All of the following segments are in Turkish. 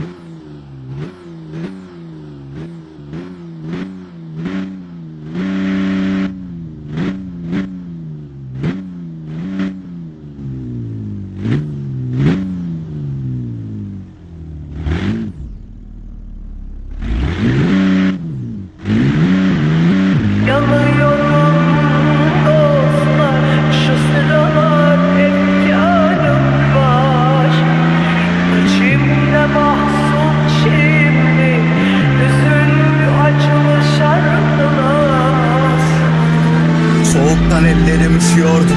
Mm-hmm. Ellerim üşüyordu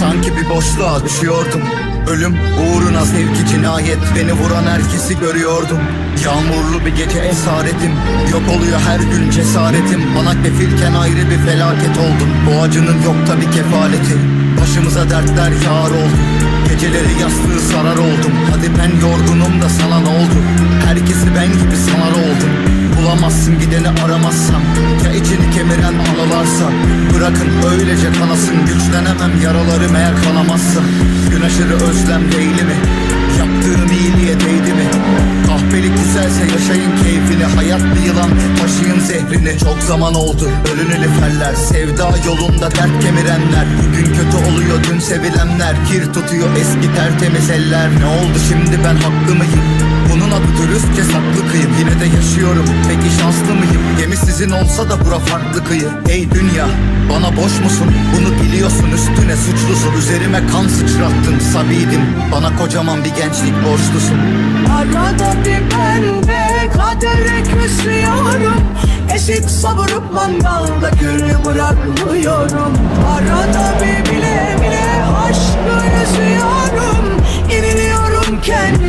Sanki bir boşluğa düşüyordum. Ölüm uğruna sevgi cinayet Beni vuran herkesi görüyordum. Yağmurlu bir gece esaretim Yok oluyor her gün cesaretim. Bana kefilken ayrı bir felaket oldum. Bu acının yok tabi kefaleti. Başımıza dertler yağar oldu Geceleri yastığı sarar oldum. Hadi ben yorgunum da sana ne oldu? Herkesi ben gibi sanar oldum. Bulamazsın gideni aramazsam. Ya içini kemiren anılarsa Bırakın öylece kanasın. Güçlenemem yaralarım eğer kanamazsa Gün aşırı özlem değil mi? Yaptığım iyiliğe değdi mi? Kahpelik güzelse yaşayın keyfini. Hayat bir yılan. Taşıyın zehrini. Çok zaman oldu. Ölün eliferler Sevda yolunda dert kemirenler. Bugün kötü oluyor sevilenler Kir tutuyor eski tertemiz eller Ne oldu şimdi ben haklı mıyım? Bunun adı dürüstçe saklı kıyım. Yine de yaşıyorum. Peki şanslı mıyım? Gemi sizin olsa da bura farklı kıyı. Ey dünya bana boş musun? Bunu biliyorsun üstüne suçlusun. Üzerime kan sıçrattın sabiydim Bana kocaman bir gençlik borçlusun. Arada bir de kadere küsüyorum. Eşit savurup mangalda gül bırakmıyorum. Arada bir bile bile aşkı üzüyorum. İniliyorum kendime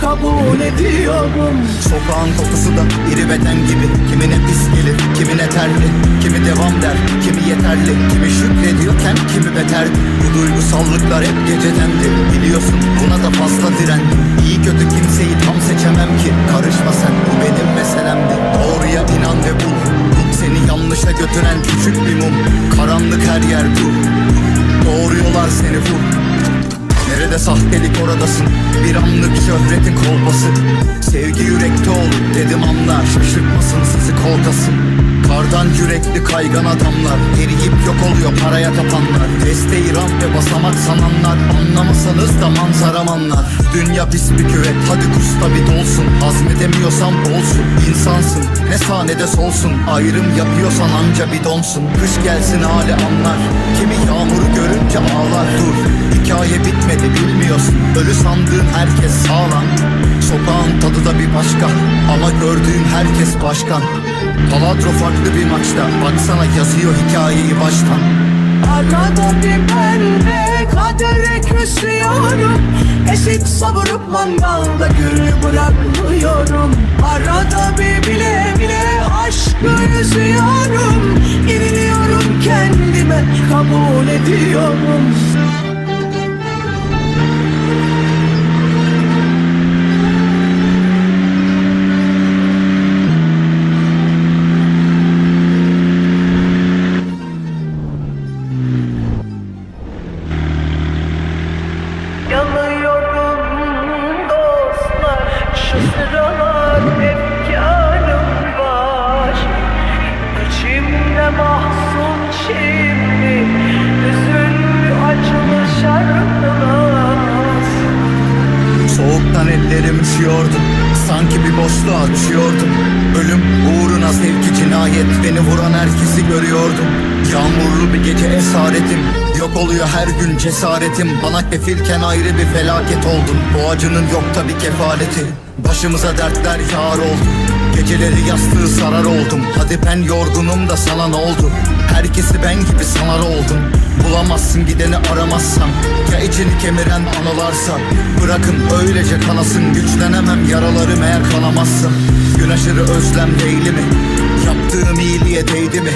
kabul ediyorum. Sokağın kokusu da iri beden gibi. Kimine pis gelir, kimine terli. Kimi devam der, kimi yeterli. Kimi şükrediyorken kimi beterdi Bu duygusallıklar hep gecedendi. Biliyorsun buna da fazla direndim İyi kötü kimseyi tam seçemem ki. Karışma sen bu benim meselemdi. Doğruya inan ve bul. Seni yanlışa götüren küçük bir mum. Karanlık her yer dur Doğruyorlar seni vur. Nerede sahtelik oradasın kolpası Sevgi yürekte olur dedim anlar. Şaşırtmasın sizi kolkasın Kardan yürekli kaygan adamlar Eriyip yok oluyor paraya tapanlar Desteği ramp ve basamak sananlar Anlamasanız da manzaram anlar. Dünya pis bir küvet hadi kusta bir dolsun. Hazmedemiyorsan bolsun insansın Ne sağ ne de solsun. Ayrım yapıyorsan anca bir donsun. Kış gelsin hali anlar. Kimi yağmuru görünce ağlar. Dur Hikaye bitmedi bilmiyorsun. Ölü sandığın herkes sağlam. Sokağın tadı da bir başka. Ama gördüğün herkes başkan. Paladro farklı bir maçta Baksana yazıyor hikayeyi baştan. Arada bir de kadere küsüyorum. Eşit savurup mangalda gül bırakmıyorum. Arada bir bile bile aşkı üzüyorum İniliyorum kendime kabul ediyorum sıralar efkarım var. İçimde mahzun şimdi Üzüntü acılı şarkılar. Soğuktan ellerim üşüyordu Sanki bir boşluğa düşüyordum. Ölüm uğruna sevgi cinayet. Beni vuran herkesi görüyordum. Yağmurlu bir gece esaretim. Yok oluyor her gün cesaretim. Bana kefilken ayrı bir felaket oldum. Bu acının yok tabi kefaleti. Başımıza dertler yağar oldu. Geceleri yastığı sarar oldum. Hadi ben yorgunum da sana ne oldu Herkesi ben gibi sanar oldum. Bulamazsın gideni aramazsam. Ya içini kemiren anılarsa? Bırakın öylece kanasın. Güçlenemem yaralarım eğer kanamazsa Gün aşırı özlem değil mi? Yaptığım iyiliğe değdi mi?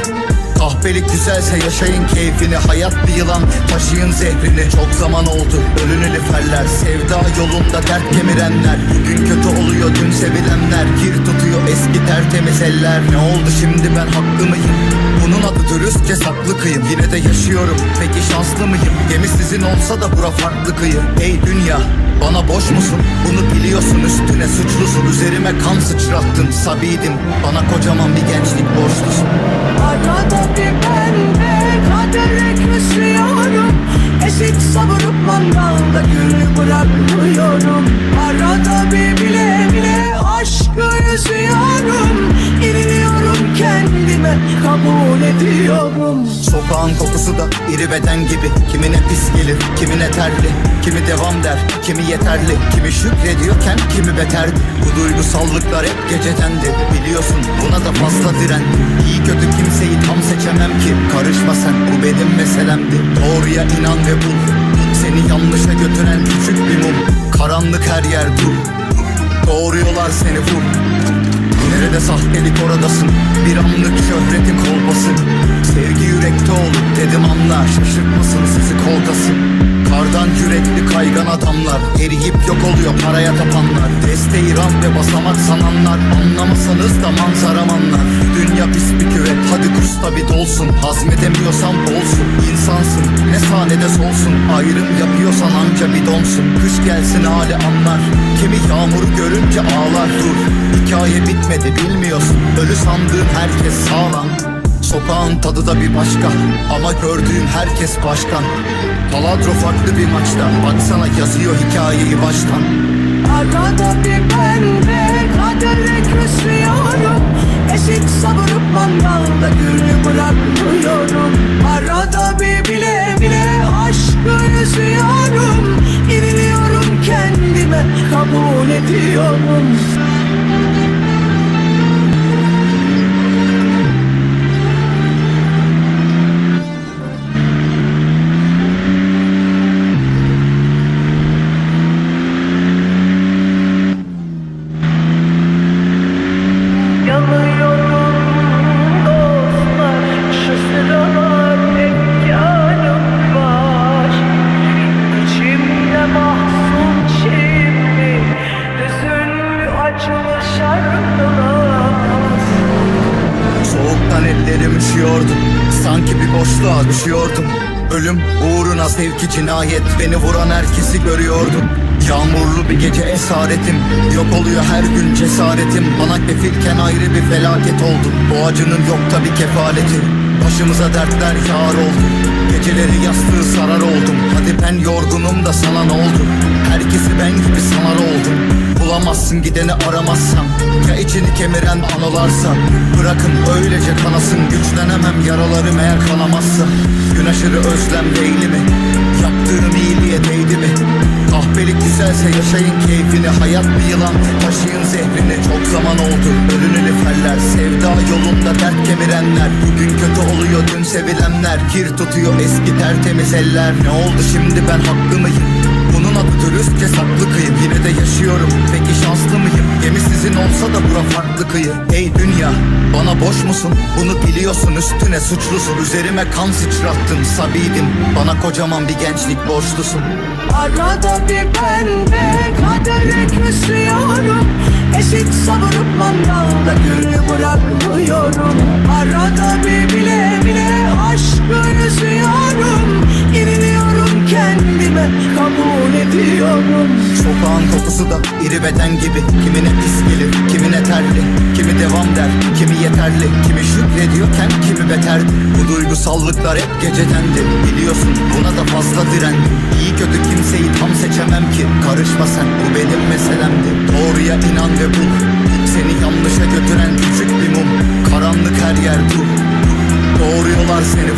Kahpelik güzelse yaşayın keyfini. Hayat bir yılan taşıyın zehrini. Çok zaman oldu ölün eliferler Sevda yolunda dert kemirenler. Bugün kötü oluyor dün sevilenler. Kir tutuyor eski tertemiz eller. Ne oldu şimdi ben haklı mıyım? Bunun adı dürüstçe saklı kıyım. Yine de yaşıyorum. Peki şanslı mıyım? Gemi sizin olsa da bura farklı kıyı. Ey dünya bana boş musun? Bunu biliyorsun üstüne suçlusun. Üzerime kan sıçrattın sabiydim Bana kocaman bir gençlik borçlusun. Arada bir de kadere küsüyorum. Eşit savurup mangalda gül bırakmıyorum ediyorum Sokağın kokusu da iri beden gibi. Kimine pis gelir, kimine terli. Kimi devam der, kimi yeterli. Kimi şükrediyorken kimi beterdi. Bu duygusallıklar hep gecedendi. Biliyorsun buna da fazla direndim İyi kötü kimseyi tam seçemem ki. Karışma sen bu benim meselemdi. Doğruya inan ve bul. Seni yanlışa götüren küçük bir mum. Karanlık her yer dur Doğruyorlar seni vur Nerede sahtelik oradasın? Bir anlık şöhretin kolbası Sevgi yürekte olur dedim anla Şaşırtmasın sizi kolkası. Kardan yürekli kaygan adamlar Eriyip yok oluyor paraya tapanlar. Desteği rant ve basamak sananlar Anlamasanız da manzaram anlar Dünya pis bir küvet hadi kusta bir dolsun. Hazmedemiyorsan bolsun insansın ne sağ ne de solsun. Ayrım yapıyorsan anca bir donsun. Kış gelsin hali anlar Kimi yağmuru görünce ağlar. Dur Hikaye bitmedi bilmiyorsun. Ölü sandığın herkes sağlam. Sokağın tadı da bir başka Ama gördüğün herkes başkan. Paladro farklı bir maçta Baksana yazıyor hikayeyi baştan. Arada bir de kadere küsüyorum. Eşit savurup mangalda gül bırakmıyorum. Arada bir bile bile aşkı üzüyorum. İniliyorum kendime kabul ediyorum uğruna sevki cinayet. Beni vuran herkesi görüyordum. Yağmurlu bir gece esaretim. Yok oluyor her gün cesaretim. Bana kefilken ayrı bir felaket oldu Bu acının yok tabi kefaleti. Başımıza dertler yağar oldu. Geceleri yastığı sarar oldum. Hadi ben yorgunum da sana ne oldu? Herkesi ben gibi sanar oldum Bulamazsın gideni aramazsan. Ya içini kemiren anılarsa Bırakın öylece kanasın Güçlenemem yaralarım eğer kanamazsa Gün aşırı özlem değil mi? Yaptığım iyiliğe değdi mi? Kahpelik güzelse yaşayın keyfini Hayat bir yılan. Taşıyın zehrini Çok zaman oldu. Ölünü liferler Sevda yolunda dert kemirenler. Bugün kötü oluyor dün sevilenler. Kir tutuyor eski tertemiz eller. Ne oldu şimdi ben haklı mıyım? Bunun adı dürüstçe saklı kıyım. Yine de yaşıyorum. Peki şanslı mıyım? Gemi sizin olsa da bura farklı kıyı Ey dünya bana boş musun? Bunu biliyorsun üstüne suçlusun. Üzerime kan sıçrattın sabiydim Bana kocaman bir gençlik borçlusun. Arada bir de kadere küsüyorum Eşit savurup mangalda gül bırakmıyorum kabul ediyorum Sokağın kokusu da iri beden gibi. Kimine pis gelir, kimine terli. Kimi devam der, kimi yeterli. Kimi şükrediyorken kimi beterdi. Bu duygusallıklar hep gecedendi. Biliyorsun buna da fazla direndim. İyi kötü kimseyi tam seçemem ki. Karışma sen bu benim meselemdi. Doğruya inan ve bul. Seni yanlışa götüren küçük bir mum. Karanlık her yer dur Doğruyorlar seni